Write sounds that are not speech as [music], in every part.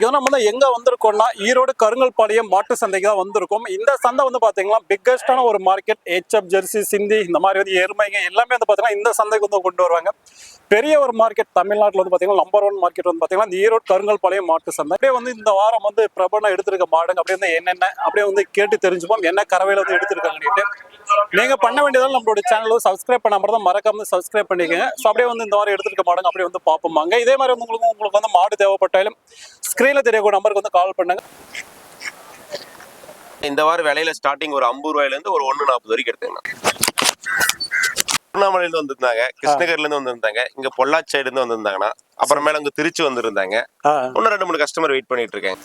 ஏன்னா நம்ம வந்து எங்க வந்திருக்கோம்னா ஈரோடு கருங்கல்பாளையம் மாட்டு சந்தைக்கு தான் வந்திருக்கோம். இந்த சந்தை வந்து பாத்தீங்கன்னா பிக்கஸ்டான ஒரு மார்க்கெட் ஹெச்எப் ஜெர்சி சிந்தி இந்த மாதிரி வந்து எருமைங்க எல்லாமே வந்து பாத்தீங்கன்னா இந்த சந்தைக்கு வந்து கொண்டு வருவாங்க. பெரிய ஒரு மார்க்கெட் தமிழ்நாட்டில் வந்து பாத்தீங்கன்னா நம்பர் ஒன் மார்க்கெட் வந்து பாத்தீங்கன்னா இந்த ஈரோடு கருங்கல்பாளையம் மாட்டு சந்தை. அப்படியே வந்து இந்த வாரம் வந்து பிரபலம் எடுத்திருக்க மாடுங்க அப்படியே வந்து என்னென்ன அப்படியே வந்து கேட்டு தெரிஞ்சுப்போம். என்ன கறவையில வந்து எடுத்திருக்காங்கன்னு நீங்க பண்ண வேண்டியதால நம்மளோட சேனல் சப்ஸ்கிரைப் பண்ண மாதிரி தான் மறக்காம சப்ஸ்கிரைப் பண்ணிக்கங்க. ஸோ அப்படியே வந்து இந்த வாரம் எடுத்துருக்க மாடுங்க அப்படியே வந்து பார்ப்போமாங்க இதே மாதிரி வந்து உங்களுக்கு உங்களுக்கு வந்து மாடு தேவைப்பட்டாலும் ஸ்க்ரீனில் தெரியக்கூடிய நம்பருக்கு வந்து கால் பண்ணுங்க. இந்த வாரம் விலையில ஸ்டார்டிங் ஒரு ஐம்பது ரூபாயில இருந்து ஒரு ஒண்ணு நாற்பது வரைக்கும் எடுத்துங்க திருவண்ணாமலையில இருந்து வந்திருந்தாங்க கிருஷ்ணகிரில இருந்து வந்திருந்தாங்க இங்க பொள்ளாச்சி சைடு இருந்து வந்திருந்தாங்கன்னா அப்புறமேல அங்க திருச்சி வந்திருந்தாங்க. இன்னும் ரெண்டு மூணு கஸ்டமர் வெயிட் பண்ணிட்டு இருக்கேன்.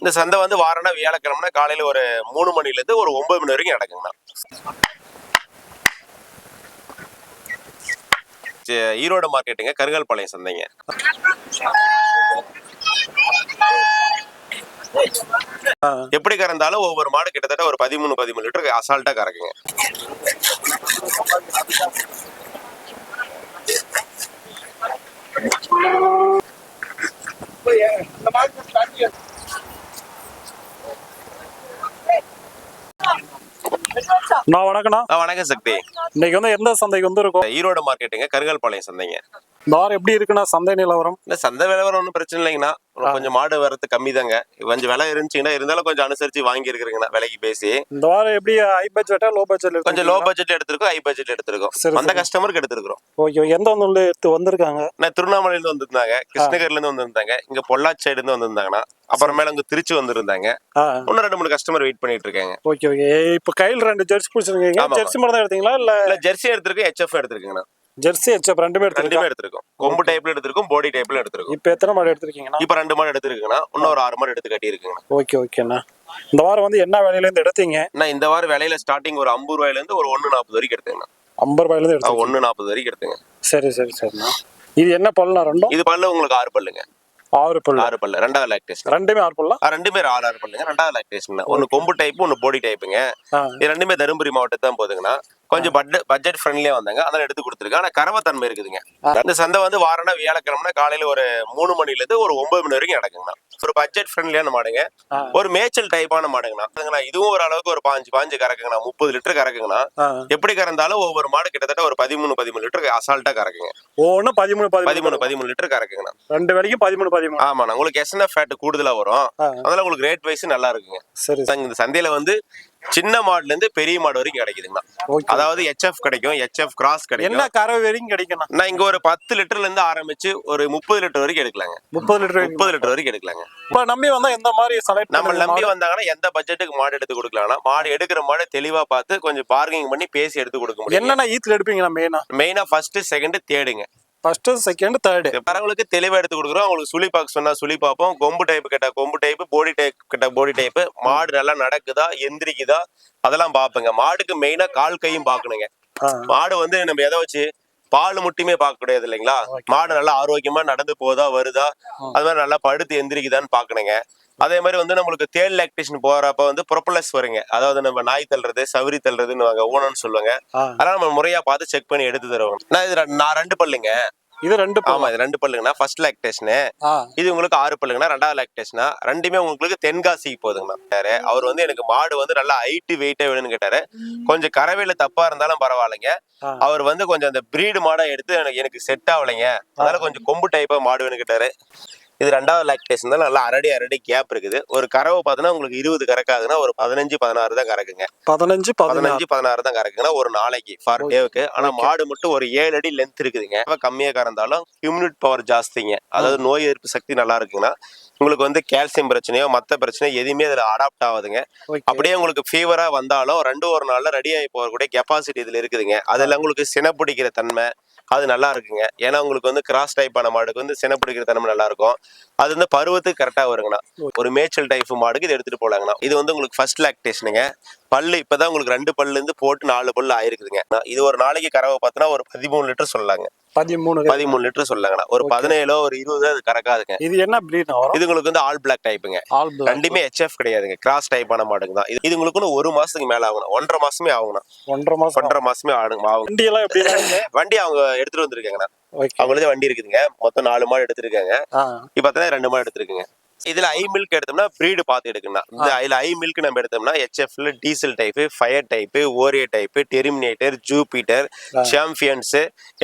இந்த சந்தை வந்து வாரம்னா வியாழக்கிழமை காலையில ஒரு மூணு மணில இருந்து ஒரு ஒன்பது மணி வரைக்கும் நடக்குங்கண்ணா ஈரோடு மார்க்கெட்டுங்க கருங்கல்பாளையம் சந்தைங்க. எப்படி கறந்தாலும் ஒவ்வொரு மாடு கிட்டத்தட்ட ஒரு பதிமூணு பதிமூணு லிட்டர் அசால்ட்டா கறக்குங்க. நான் வணக்கண்ணா ஆ, வணக்கம் சக்தி. இன்னைக்கு வந்து எந்த சந்தைக்கு வந்து இருக்கோம் ஈரோடு மார்க்கெட்டுங்க கருங்கல்பாளையம் சந்தைங்க. இந்த வாரம் எப்படி இருக்குண்ணா சந்தை நிலவரம்? இந்த சந்தை விலை ஒன்றும் பிரச்சனை இல்லைங்கண்ணா. கொஞ்சம் மாடு வரது கம்மி தாங்க கொஞ்சம் விலை இருந்துச்சுங்கன்னா இருந்தாலும் கொஞ்சம் அனுசரிச்சு வாங்கி இருக்கிறீங்கண்ணா விலைக்கு பேசி. இந்த வாரம் எப்படி ஹை பட்ஜெட்டா லோ பட்ஜெட் கொஞ்சம் லோ பட்ஜெட் எடுத்திருக்கோம் ஹை பட்ஜெட் எடுத்திருக்கோம். அந்த. கஸ்டமருக்கு எடுத்திருக்கிறோம். ஓகே எந்த ஒன்று எடுத்து வந்திருக்காங்க? நான் திருவண்ணாமலையில இருந்து வந்திருந்தாங்க. கிருஷ்ணகிரில இருந்து வந்திருந்தாங்க. இங்க பொள்ளாச்சி சைடு இருந்து வந்திருந்தாங்கன்னா அப்புறமேல அங்க திருச்சி வந்திருந்தாங்க. இன்னும் ரெண்டு மூணு கஸ்டமர் வெயிட் பண்ணிட்டு இருக்காங்க. ஓகே ஓகே இப்போ கையில் ரெண்டு ஜெர்சி பிடிச்சிருக்கீங்க. ஜெர்சி மட்டும் தான் எடுத்தீங்களா? இல்ல இல்ல ஜெர்சி எடுத்திருக்கோம் ஹெச்எஃப் எடுத்திருக்கீங்கண்ணா. ஜெர்சி ஹெச்எப் ரெண்டுமே ரெண்டுமே எடுத்துருக்கீங்க எடுத்திருக்கோம். கொம்பு டைப்ல எடுத்திருக்கோம் பாடி டைப்ல எடுத்திருக்கோம். இப்போ எத்தனை மாடு எடுத்திருக்கீங்கண்ணா? இப்ப ரெண்டு மாடு எடுத்திருக்குங்கண்ணா. இன்னும் ஒரு ஆறு மாடு எடுத்து கட்டி இருக்குங்கண்ணா ஓகே ஓகேண்ணா இந்த வாரம் வந்து என்ன விலையில இருந்து எடுத்தீங்க? நான் இந்த வாரம் விலையில ஸ்டார்டிங் ஒரு ஐம்பது ரூபாயில இருந்து ஒரு ஒண்ணு நாற்பது வரைக்கும் எடுத்துங்கண்ணா. ஐம்பது ரூபாயில இருந்து ஆ, எடுத்தீங்க ஒண்ணு நாற்பது வரைக்கும் எடுத்துங்க. சரி சரி சரிண்ணா. இது என்ன பல்லுண்ணா ரெண்டும்? இது பல்லு உங்களுக்கு ஆறு பல்லுங்க. ஆறு பல்லு. ஆறு பல்லு. ரெண்டாவது லாக்டேஷன் ரெண்டுமே ஆறு பல்லா? ரெண்டுமே ஆறு ஆறு பல்லுங்க. ரெண்டாவது லாக்டேஷன் ஒன்னு கொம்பு டைப் ஒன்னு போடி டைப்புங்க இது ரெண்டுமே தருமபுரி மாவட்டத்தை தான் போதுங்கண்ணா கொஞ்சம் பட்ஜெட் பட்ஜெட் ஃப்ரெண்ட்லியா வந்தாங்க. அதனால எடுத்து கொடுத்துருக்கேன் ஆனா கரவத்தன்மை இருக்குதுங்க. இந்த சந்தை வந்து வாரம்னா வியாழக்கிழமை காலையில ஒரு மூணு மணில இருந்து ஒரு ஒன்பது மணி வரைக்கும் நடக்குங்கண்ணா ஒரு பட்ஜெட் ஃப்ரெண்ட்லியான மாடுங்க. ஒரு மேய்ச்சல் டைப்பான மாடுங்கண்ணா இதுவும் ஒரு அளவுக்கு ஒரு பாஞ்சு பாஞ்சு கறக்குங்கண்ணா முப்பது லிட்டர் கறக்குங்கண்ணா. எப்படி கறந்தாலும் ஒவ்வொரு மாடு கிட்டத்தட்ட ஒரு பதிமூணு பதிமூணு லிட்டர் அசால்ட்டா கறக்குங்க. ஒவ்வொன்று பதிமூணு பதிமூணு. பதிமூணு லிட்டர் கறக்குங்கண்ணா. ரெண்டு வேலைக்கும் பதிமூணு பதிமூணு. ஆமாண்ணா. உங்களுக்கு எஸ்என்எஃப் ஃபேட் கூடுதலா வரும். அதனால உங்களுக்கு ரேட் வைஸ் நல்லா இருக்குங்க. சரி இந்த சந்தையில வந்து சின்ன மாடுல இருந்து பெரிய மாடு வரைக்கும் கிடைக்குதுங்கண்ணா. ஓகே. அதாவது ஹெச்எஃப் கிடைக்கும் ஹெச்எஃப் கிராஸ் என்ன கிடைக்கும். கறவை வரைக்கும் கிடைக்குண்ணா நான் இங்க ஒரு பத்து லிட்டர்ல இருந்து ஆரம்பிச்சு ஒரு முப்பது லிட்டர் வரைக்கும் எடுக்கலாங்க. முப்பது லிட்டர் முப்பது லிட்டர் வரைக்கும் எடுக்கலாங்க. இப்போ நம்பி வந்தா எந்த மாதிரி செலக்ட் நம்ம நம்பி வந்தாங்கன்னா எந்த பட்ஜெட்டுக்கு மாடு எடுத்து கொடுக்கலாம்னா மாடு எடுக்கிற மாடு தெளிவா பார்த்து கொஞ்சம் பார்கிங் பண்ணி பேசி எடுத்து கொடுக்க முடியும். என்னென்ன ஈத்துல எடுப்பீங்கண்ணா மெயினா மெயினா ஃபர்ஸ்ட் செகண்ட் தேடுங்க ஃபர்ஸ்ட் செகண்ட் தேர்டு வரவங்களுக்கு தெளிவா எடுத்து கொடுக்குறோம். அவங்களுக்கு சுழி பார்க்க சொன்னா சுழி பார்ப்போம். கொம்பு டைப் கேட்டா கொம்பு டைப் போடி டைப் கேட்டா போடி டைப் மாடு நல்லா நடக்குதா எந்திரிக்குதா அதெல்லாம் பார்ப்பேங்க. மாடுக்கு மெயினா கால் கையும் பார்க்கணுங்க. மாடு வந்து நம்ம எதை வச்சு பால் மட்டுமே பார்க்க கூடாது இல்லைங்களா? மாடு நல்லா ஆரோக்கியமா நடந்து போதா வருதா அது மாதிரி நல்லா படுத்து எந்திரிக்குதான்னு பார்க்கணுங்க. அதே மாதிரி வந்து நம்மளுக்கு தேல் லாக்டேஷன் போறப்ப வந்து ப்ரொப்பலஸ் வருங்க. அதாவது நம்ம நாய் தள்ளுறது சவரி தள்ளுறதுன்னு வாங்க ஊனம்னு சொல்லுவாங்க. ஆ. அதெல்லாம் நம்ம முறையா பார்த்து செக் பண்ணி எடுத்து தருவோம். நான் இது நான் ரெண்டு பல்லுங்க. இது ரெண்டு. ஆமா இது ரெண்டு பல்லுங்கண்ணா. ஃபர்ஸ்ட் லாக்டேஷனு இது உங்களுக்கு ஆறு பல்லுங்கண்ணா. ரெண்டாவது லாக்டேஷனா ரெண்டுமே உங்களுக்கு தென்காசிக்கு போகுதுங்கண்ணா கேட்டாரு அவர் வந்து எனக்கு மாடு வந்து நல்லா ஹைட்டு வெயிட்டா வேணும்னு கேட்டாரு. கொஞ்சம் கறவையில தப்பா இருந்தாலும் பரவாயில்லைங்க. அவர் வந்து கொஞ்சம் அந்த பிரீடு மாடை எடுத்து எனக்கு எனக்கு செட் ஆகலைங்க. அதனால கொஞ்சம் கொம்பு டைப்பா மாடு வேணும்னு கேட்டாரு. இது ரெண்டாவது லாக்டேஷன் தான் நல்லா அரடி அரடி கேப் இருக்குது. ஒரு கறவை பார்த்தீங்கன்னா உங்களுக்கு இருபது கறக்காதுன்னா ஒரு பதினஞ்சு பதினாறு தான் கறக்குங்க. பதினஞ்சு பதினஞ்சு பதினாறு தான் கறக்குங்கன்னா ஒரு நாளைக்கு ஃபார் டேவுக்கு ஆனா மாடு மட்டும் ஒரு ஏழு அடி லென்த் இருக்குதுங்க. கம்மியா கறந்தாலும் இம்யூனிட் பவர் ஜாஸ்திங்க. அதாவது நோய் எதிர்ப்பு சக்தி நல்லா இருக்குங்கன்னா உங்களுக்கு வந்து கால்சியம் பிரச்சனையோ மத்த பிரச்சனையோ எதுவுமே அதுல அடாப்ட் ஆகுதுங்க. அப்படியே உங்களுக்கு ஃபீவரா வந்தாலும் ரெண்டு ஒரு நாள்ல ரெடி ஆகி போகக்கூடிய கெப்பாசிட்டி இதுல இருக்குதுங்க. அதுல உங்களுக்கு சினப்பிடிக்கிற தன்மை அது நல்லா இருக்குங்க. ஏன்னா உங்களுக்கு வந்து கிராஸ் டைப்பான மாடுக்கு வந்து சினப்பிடிக்கிற தன்மை நல்லா இருக்கும் அது வந்து பருவத்துக்கு கரெக்டாக வருங்கண்ணா. ஒரு மேய்ச்சல் டைப் மாடுக்கு இது எடுத்துட்டு போலாங்கண்ணா. இது வந்து உங்களுக்கு ஃபர்ஸ்ட் லாக்டேஷனுங்க பல்லு இப்போதான் உங்களுக்கு ரெண்டு பல்லு இருந்து போட்டு நாலு பல்லு ஆயிருக்குதுங்க. நான் இது ஒரு நாளைக்கு கறவை பார்த்தோன்னா ஒரு பதிமூணு லிட்டர் சொல்லலாங்க. பதிமூணு பதிமூணு லிட்டர் சொல்லாங்கண்ணா. ஒரு பதினேழோ ஒரு இருபதோ அது கறக்காதுங்க. இது என்ன பிரீட் வரும்? இது உங்களுக்கு வந்து ஆல் பிளாக் டைப்புங்க ஆல் ரெண்டுமே ஹெச்எஃப் கிடையாதுங்க. கிராஸ் டைப்பான மாடுங்க தான். இது உங்களுக்கு ஒரு மாசத்துக்கு மேல ஆகணும் ஒன்றரை மாசமே ஆகணும் ஒன்றரை மாசம் ஒன்றரை மாசமே ஆடுங்க ஆகும் வண்டி எல்லாம் எப்படி [laughs] வண்டி அவங்க எடுத்துட்டு வந்திருக்காங்கண்ணா. ஓகே அவங்களே வண்டி இருக்குதுங்க. மொத்தம் நாலு மாடு எடுத்திருக்காங்க. இப்ப பார்த்தா ரெண்டு மாடு எடுத்திருக்குங்க. இதுல ஐ மில்க் எடுத்தோம்னா பிரீடு பார்த்து எடுக்கணும் இந்த இதுல ஐ மில்க் நம்ம எடுத்தோம்னா ஹெச்எஃப்ல diesel type fire type Oreo type terminator Jupiter champions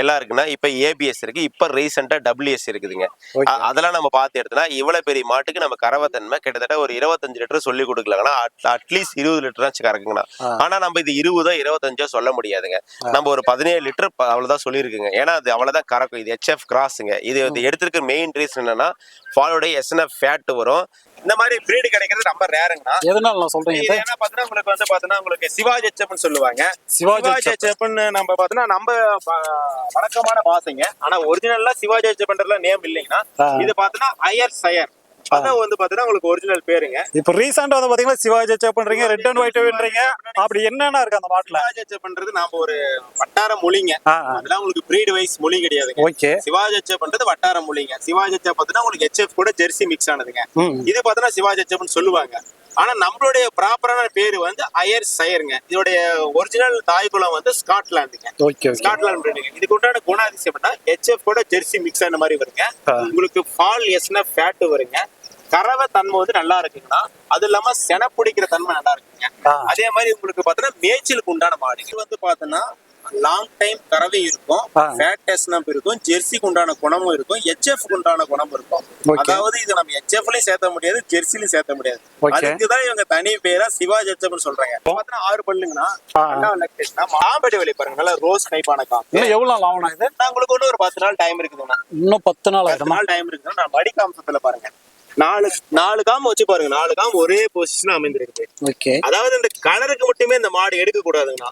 எல்லாம் இருக்குன்னா இப்ப ஏபிஎஸ் இருக்கு. இப்ப ரீசெண்டா டபிள்யூஎஸ் இருக்குதுங்க. அதெல்லாம் நம்ம பார்த்து எடுத்தோம்னா இவ்வளவு பெரிய மாட்டுக்கு நம்ம கறவைத்தன்மை கிட்டத்தட்ட ஒரு இருபத்தஞ்சு லிட்டர் சொல்லி கொடுக்கலாங்கன்னா அட்லீஸ்ட் இருபது லிட்டர் கறக்குங்கண்ணா. ஆனா நம்ம இது இருபதோ இருபத்தஞ்சோ சொல்ல முடியாதுங்க. நம்ம ஒரு பதினேழு லிட்டர் அவ்வளவுதான் சொல்லியிருக்குங்க. ஏன்னா அது அவ்வளவுதான் கறக்கும். இது ஹெச்எஃப் கிராஸுங்க இது வந்து எடுத்திருக்க மெயின் ரீசன் என்னன்னா ஃபாலோடைய எஸ்என்எஃப் ஃபேட் வரும். இந்த மாதிரி பிரீடு கிடைக்கிறது ரொம்ப ரேருங்கண்ணா எதனால நான் இது? என்ன பாத்தீங்கன்னா உங்களுக்கு வந்து பாத்தீங்கன்னா உங்களுக்கு சிவாஜி ஹெச்எப்னு சொல்லுவாங்க. சிவாஜி ஹெச்எப்னு நம்ம பாத்தீங்கன்னா நம்ம வழக்கமான பாசைங்க. ஆனா ஒரிஜினலா சிவாஜி ஹெச்எப்ன்றதுல நேம் இல்லைங்கன்னா. இது பாத்தீங்கன்னா அயர் சயர். அதான் வந்து பாத்தீங்கன்னா உங்களுக்கு ஒரிஜினல் பேருங்க. இப்போ ரீசெண்டா வந்து பாத்தீங்கன்னா சிவாஜி பண்றீங்க ரெட் அண்ட் ஒயிட்ன்றீங்க அப்படி என்னென்ன இருக்கு அந்த மாட்டுல சிவாஜி ஹெச்எப்ன்றது நாம ஒரு வட்டார மொழிங்க. அதெல்லாம் உங்களுக்கு பிரீடு வைஸ் மொழி கிடையாதுங்க. ஓகே. சிவாஜி பண்றது வட்டார மொழிங்க. சிவாஜி பாத்தீங்கன்னா உங்களுக்கு ஹெச்எஃப் கூட ஜெர்சி மிக்ஸ் ஆனதுங்க. இது பாத்தீங்கன்னா சிவாஜி சொல்லுவாங்க. ஆனா நம்மளுடைய ப்ராப்பரான பேரு வந்து அயர் சயருங்க இதோடைய ஒரிஜினல் தாய்குலம் வந்து ஸ்காட்லாந்துங்க ஸ்காட்லாந்து பிரீடுங்க இதுக்கு உண்டான குணாதிசயம் ஹெச்எஃப் கூட ஜெர்சி மிக்ஸ் ஆன மாதிரி வருங்க. உங்களுக்கு ஃபால் எஸ்னா ஃபேட் வருங்க. கறவை தன்மை வந்து நல்லா இருக்குங்கன்னா அது இல்லாம சென பிடிக்கிற தன்மை நல்லா இருக்குங்க. அதே மாதிரி உங்களுக்கு பாத்தீங்கன்னா மேய்ச்சலுக்கு உண்டான மாடு இது வந்து பாத்தீங்கன்னா லாங் டைம் கறவை இருக்கும். ஆ. ஃபேட் டெஸ்ட்னப் இருக்கும். ஜெர்சிக்கு உண்டான குணமும் இருக்கும். ஹெச்எஃப் உண்டான குணம் இருக்கும். அதாவது இது நம்ம ஹெச்எஃப்லயும் சேர்த்த முடியாது ஜெர்சிலையும் சேர்த்த முடியாது. அதுக்குதான் இவங்க தனி பேரா சிவாஜி ஹெச்எஃப்னு சொல்றாங்க. பாத்தீங்கன்னா ஆறு பல்லுங்கன்னா மாம்படி வலி பாருங்க. நல்லா ரோஸ் டைப்பான காம்பு எவ்வளவு நாள் ஆகணும் இது? உங்களுக்கு ஒண்ணு ஒரு பத்து நாள் டைம் இருக்குதுண்ணா. இன்னும் பத்து நாள் பத்து நாள் டைம் இருக்குதுன்னா நான் மடி காம்சத்துல பாருங்க. நாலு நாலு காம்பு வச்சு பாருங்க. நாலு காம்பு ஒரே பொசிஷன் அமைந்திருக்கு ஓகே அதாவது இந்த கலருக்கு மட்டுமே இந்த மாடு எடுக்க கூடாதுங்கண்ணா.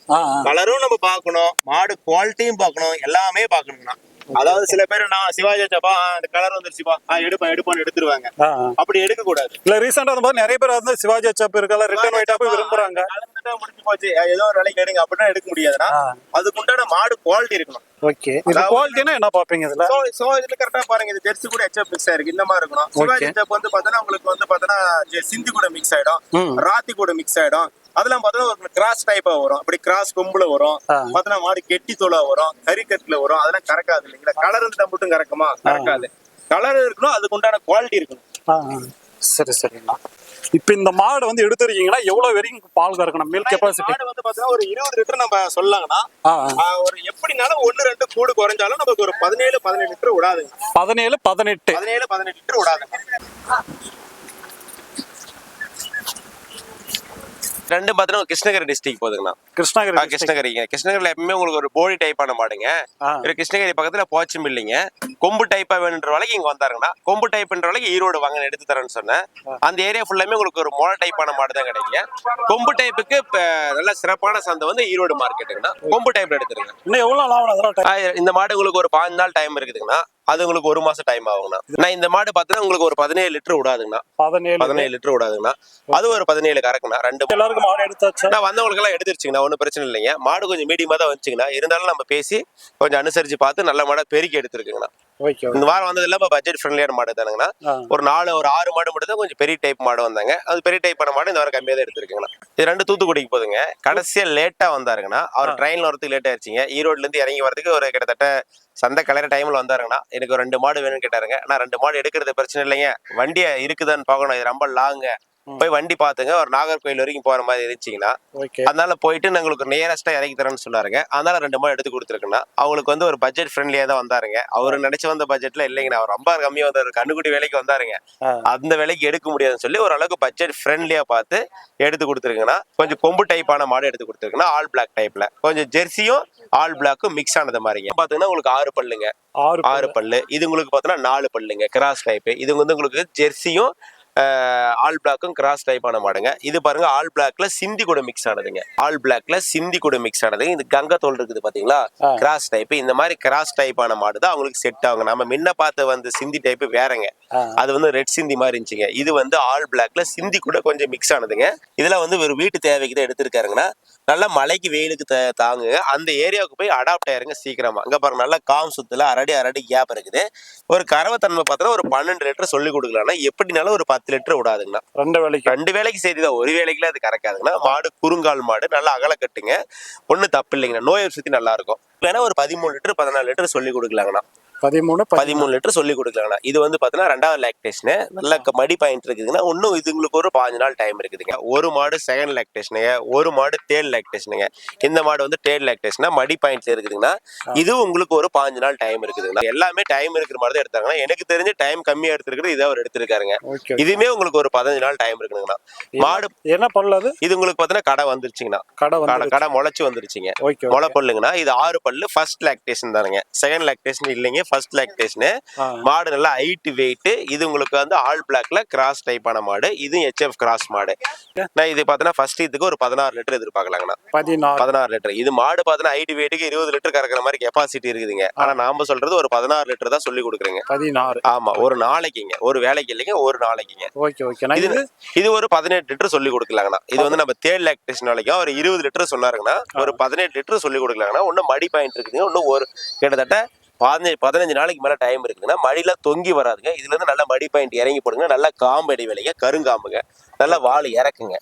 கலரும் நம்ம பார்க்கணும் மாடு குவாலிட்டியும் பார்க்கணும் எல்லாமே பார்க்கணுங்கண்ணா. அதாவது சில பேர் நான் சிவாஜி வச்சப்பா அந்த கலர் வந்துருச்சுப்பா. ஆ எடுப்பேன் எடுப்பான்னு எடுத்துருவாங்க. அப்படி எடுக்க கூடாது இல்ல ரீசெண்டா பாத்தீங்கன்னா நிறைய பேர் வந்து சிவாஜி செப் இருக்கல ரெட் அண்ட் ஒயிட்டா போய் விரும்புறாங்க. முடிஞ்சு போச்சு. ஏதோ ஒரு வேலைக்கு எடுங்க அப்படின்னா எடுக்க முடியாதுன்னா ஆ. அதுக்கு உண்டான மாடு குவாலிட்டி இருக்கணும். ஓகே. இது குவாலிட்டினா என்ன பாப்பீங்க இதுல? சோ சோ இதுல கரெக்டா பாருங்க இது ஜெர்சி கூட ஹெச்எஃப் மிக்ஸ் ஆயிருக்கு இந்த மாதிரி இருக்கணும். சிவாஜி ஹெச்எஃப் வந்து பாத்தீங்கன்னா உங்களுக்கு வந்து ஜெ- சிந்தி கூட மிக்ஸ் ஆயிடும். ராத்தி கூட மிக்ஸ் ஆயிடும். அதெல்லாம் பாத்தீங்கன்னா ஒரு கிராஸ் டைப்பா வரும். அப்படி கிராஸ் கொம்புல வரும். பாத்தீங்கன்னா மாடு கெட்டி தோலா வரும். கறிக்கட்டுல வரும். அதெல்லாம் கறக்காது இல்லைங்களா? கலர் இருந்தா மட்டும் கறக்குமா? கறக்காது. கலர் இருக்கணும் அதுக்கு உண்டான குவாலிட்டி இருக்கணும். சரி சரிங்கண்ணா. இப்போ இந்த மாடு வந்து எடுத்துருக்கீங்கன்னா எவ்வளவு வரைக்கும் பால் கறக்கணும்? மில்க் கெப்பாசிட்டி வந்து பாத்தீங்கன்னா ஒரு இருபது லிட்டர் நம்ம சொல்லலாங்கன்னா. ஆ, ஒரு எப்படினாலும் ஒன்னு ரெண்டு கூடு குறைஞ்சாலும் நமக்கு ஒரு பதினேழு பதினேழு லிட்டர் விடாதுங்க. பதினேழு பதினெட்டு. பதினேழு பதினெட்டு லிட்டர் விடாதுங்க. ரெண்டு பார்த்தீங்கன்னா கிருஷ்ணகிரி டிஸ்ட்ரிக் போதுங்கண்ணா கிருஷ்ணகிரி கிருஷ்ணகிரிங்க. கிருஷ்ணகிரில எப்பவுமே உங்களுக்கு ஒரு போடி டைப்பான மாடுங்க. கிருஷ்ணகிரி பக்கத்துல போச்சும் இல்லைங்க. கொம்பு டைப்பா வேணுன்ற வேலைக்கு இங்க வந்தாருங்கண்ணா. கொம்பு டைப்ன்ற வேலைக்கு ஈரோடு வாங்க எடுத்து தரேன்னு சொன்னேன். அந்த ஏரியா ஃபுல்லாமே உங்களுக்கு ஒரு மோள டைப்பான மாடு தான் கிடைக்குங்க. கொம்பு டைப்புக்கு நல்ல சிறப்பான சந்தை வந்து ஈரோடு மார்க்கெட்டுங்கண்ணா கொம்பு டைப்ல எடுத்துருங்க. இன்னும் எவ்வளவு இந்த மாடு உங்களுக்கு ஒரு பாஞ்சு நாள் டைம் இருக்குதுங்கண்ணா. அது உங்களுக்கு ஒரு மாசம் டைம் ஆகுங்கண்ணா. நான் இந்த மாடு பார்த்தீங்கன்னா உங்களுக்கு ஒரு பதினேழு லிட்டர் விடாதுங்கண்ணா. பதினேழு பதினேழு லிட்டர் விடாதுங்கண்ணா. அது ஒரு பதினேழு கறக்குண்ணா. ரெண்டு எல்லாருக்கும் மாடு எடுத்தாச்சா நான் வந்தவங்களுக்கு எல்லாம் எடுத்துருச்சுங்கண்ணா. ஒன்றும் பிரச்சனை இல்லைங்க. மாடு கொஞ்சம் மீடியமா தான் வந்துச்சுங்கண்ணா. இருந்தாலும் நம்ம பேசி கொஞ்சம் அனுசரிச்சு பார்த்து நல்ல மாடை பெருக்கி எடுத்துருக்குங்கண்ணா. ஓகே இந்த வாரம் வந்தது இல்லாம பட்ஜெட் ஃப்ரெண்ட்லியான மாடு தானுங்கண்ணா. ஒரு நாலு ஒரு ஆறு மாடு மட்டும் தான் கொஞ்சம் பெரிய டைப் மாடு வந்தாங்க. அது பெரிய டைப்பான மாடு இந்த வாரம் கம்மியாக தான் எடுத்துருக்குங்கண்ணா. இது ரெண்டு தூத்துக்குடிக்கு போதுங்க. கடைசியா லேட்டா வந்தாருங்கண்ணா. அவர் ட்ரெயின்ல வரதுக்கு லேட் ஆயிடுச்சுங்க ஈரோட்ல இருந்து இறங்கி வரதுக்கு ஒரு கிட்டத்தட்ட சந்தை கலர டைம்ல வந்தாருங்கண்ணா. எனக்கு ரெண்டு மாடு வேணும்னு கேட்டாருங்க. நான் ரெண்டு மாடு எடுக்கிறது பிரச்சனை இல்லைங்க. வண்டியை இருக்குதான்னு பார்க்கணும். இது ரொம்ப லாங்க போய் வண்டி பார்த்துங்க. ஒரு நாகர்கோயில் வரைக்கும் போற மாதிரி இருந்துச்சுங்கன்னா அதனால போயிட்டு நான் உங்களுக்கு நியரஸ்டா இறக்கி தரேன்னு சொன்னாருங்க. அதனால ரெண்டு மாடு எடுத்து கொடுத்துருக்குண்ணா அவங்களுக்கு வந்து ஒரு பட்ஜெட் ஃப்ரெண்ட்லியா தான் வந்தாருங்க. அவர் நினைச்சு வந்த பட்ஜெட்ல இல்லைங்கண்ணா. அவர் ரொம்ப கம்மியா வந்தாரு கண்ணுக்குட்டி வேலைக்கு வந்தாருங்க. அந்த விலைக்கு எடுக்க முடியாதுன்னு சொல்லி ஓரளவுக்கு பட்ஜெட் ஃப்ரெண்ட்லியா பார்த்து எடுத்து கொடுத்துருக்குண்ணா கொஞ்சம் கொம்பு டைப்பான மாடு எடுத்து கொடுத்துருக்குண்ணா ஆல் பிளாக் டைப்ல கொஞ்சம் ஜெர்சியும் ஆல் பிளாக்கும் மிக்ஸ் ஆனது மாதிரிங்க. பாத்தீங்கன்னா உங்களுக்கு ஆறு பல்லுங்க. ஆறு ஆறு பல்லு. இது உங்களுக்கு பார்த்தீங்கன்னா நாலு பல்லுங்க. கிராஸ் டைப் இது வந்து உங்களுக்கு ஜெர்சியும் ஆல் பிளாக்கும் கிராஸ் டைப்பான மாடுங்க. இது பாருங்க ஆல் பிளாக்ல சிந்தி கூட மிக்ஸ் ஆனதுங்க. ஆல் பிளாக்ல சிந்தி கூட மிக்ஸ் ஆனது இது கங்கை தோல் இருக்குது பாத்தீங்களா. கிராஸ் டைப் இந்த மாதிரி கிராஸ் டைப்பான மாடு தான் அவங்களுக்கு செட் ஆகுங்க. நம்ம முன்ன பார்த்த வந்து சிந்தி டைப் வேறங்க. அது வந்து ரெட் சிந்தி மாதிரி இருந்துச்சுங்க. இது வந்து ஆல் பிளாக்ல சிந்தி கூட கொஞ்சம் மிக்ஸ் ஆனதுங்க. இதெல்லாம் வந்து ஒரு வீட்டு தேவைக்கு தான் எடுத்திருக்காருங்கன்னா நல்ல மழைக்கு வெயிலுக்கு த- தாங்குங்க அந்த ஏரியாவுக்கு போய் அடாப்ட் ஆயிருங்க சீக்கிரமா. அங்க பாருங்க நல்ல காம் சுத்துல அரடி அரடி கேப் இருக்குது. ஒரு கறவை தன்மை பார்த்தா ஒரு பன்னெண்டு லிட்டர் சொல்லி கொடுக்கலாம்னா எப்படினாலும் ஒரு பத்து லிட்டர் விடாதுங்கண்ணா. ரெண்டு வேலைக்கு ரெண்டு வேலைக்கு செய்திதான் ஒரு வேலைக்குல அது கறக்காதுங்கண்ணா. மாடு குறுங்கால் மாடு நல்லா அகல கட்டுங்க. ஒன்றும் தப்பு இல்லைங்கண்ணா. நோய் சுத்தி நல்லா இருக்கும். வேணா ஒரு பதிமூணு லிட்டர் பதினாலு லிட்டர் சொல்லி கொடுக்கலாங்கண்ணா. பதிமூணு பதி- பதிமூணு லிட்டர் சொல்லி கொடுக்கலாங்கண்ணா. இது வந்து பார்த்தீங்கன்னா ரெண்டாவது லாக்டேஷனு நல்ல மடி பாயிண்ட் இருக்குதுங்கன்னா இன்னும் இதுங்களுக்கு ஒரு பாஞ்சு நாள் டைம் இருக்குதுங்க. ஒரு மாடு செகண்ட் லாக்டேஷனுங்க ஒரு மாடு தேர்ட் லாக்டேஷனுங்க இந்த மாடு வந்து தேர்ட் லாக்டேஷனா மடி பாயிண்ட்ல இருக்குதுங்கன்னா இது உங்களுக்கு ஒரு பாஞ்சு நாள் டைம் இருக்குதுங்கண்ணா. எல்லாமே டைம் இருக்கிற மாதிரி தான் எடுத்தாங்கன்னா எனக்கு தெரிஞ்சு டைம் கம்மியா எடுத்திருக்கிறது இதை அவர் எடுத்திருக்காருங்க. இதுவுமே உங்களுக்கு ஒரு பதினஞ்சு நாள் டைம் இருக்குதுங்கண்ணா. மாடு என்ன அது? இது உங்களுக்கு பார்த்தீங்கன்னா கடை வந்துருச்சுங்கண்ணா. கடை கடை முளைச்சு வந்துருச்சுங்க. முளை பல்லுங்கண்ணா இது ஆறு பல்லு ஃபர்ஸ்ட் லாக்டேஷன் தானுங்க. செகண்ட் லாக்டேஷன் இல்லைங்க ஃபர்ஸ்ட் லாக்டேஷன் மாடு நல்லா ஹைட் வெயிட் இது உங்களுக்கு வந்து ஆல் பிளாக்ல கிராஸ் டைப்பான மாடு. இது ஹெச்எஃப் கிராஸ் மாடு. நான் இது பார்த்தீங்கன்னா ஃபர்ஸ்ட் இதுக்கு ஒரு பதினாறு லிட்டர் எதிர்பார்க்கலாங்கண்ணா. பதினாறு. லிட்டர் இது மாடு பார்த்தீங்கன்னா ஹைட் வெயிட்டுக்கு இருபது லிட்டர் கறக்கிற மாதிரி கெப்பாசிட்டி இருக்குதுங்க. ஆனா நாம சொல்றது ஒரு பதினாறு லிட்டர் தான் சொல்லி கொடுக்குறேங்க. பதினாறு. ஆமா ஒரு நாளைக்குங்க. ஒரு வேலைக்கு இல்லைங்க ஒரு நாளைக்குங்க. ஓகே ஓகே இது இது ஒரு பதினெட்டு லிட்டர் சொல்லி கொடுக்கலாங்கண்ணா. இது வந்து நம்ம தேர்ட் லாக்டேஷன் நாளைக்கும் ஒரு இருபது லிட்டர் சொன்னாருங்கன்னா ஒரு பதினெட்டு லிட்டர் சொல்லி கொடுக்கலாங்கண்ணா. இன்னும் மடி பாயிண்ட் இருக்குதுங்க இன்னும் ஒரு கிட்டத்தட்ட பதினஞ்சு பதினஞ்சு நாளைக்கு மேலே டைம் இருக்குதுங்கன்னா மடியில தொங்கி வராதுங்க. இதுல இருந்து மடி பாயிண்ட் இறங்கி போடுங்க. நல்லா காம்பு இடைவேளைங்க கருங்காம்புங்க. நல்லா வாழை இறக்குங்க.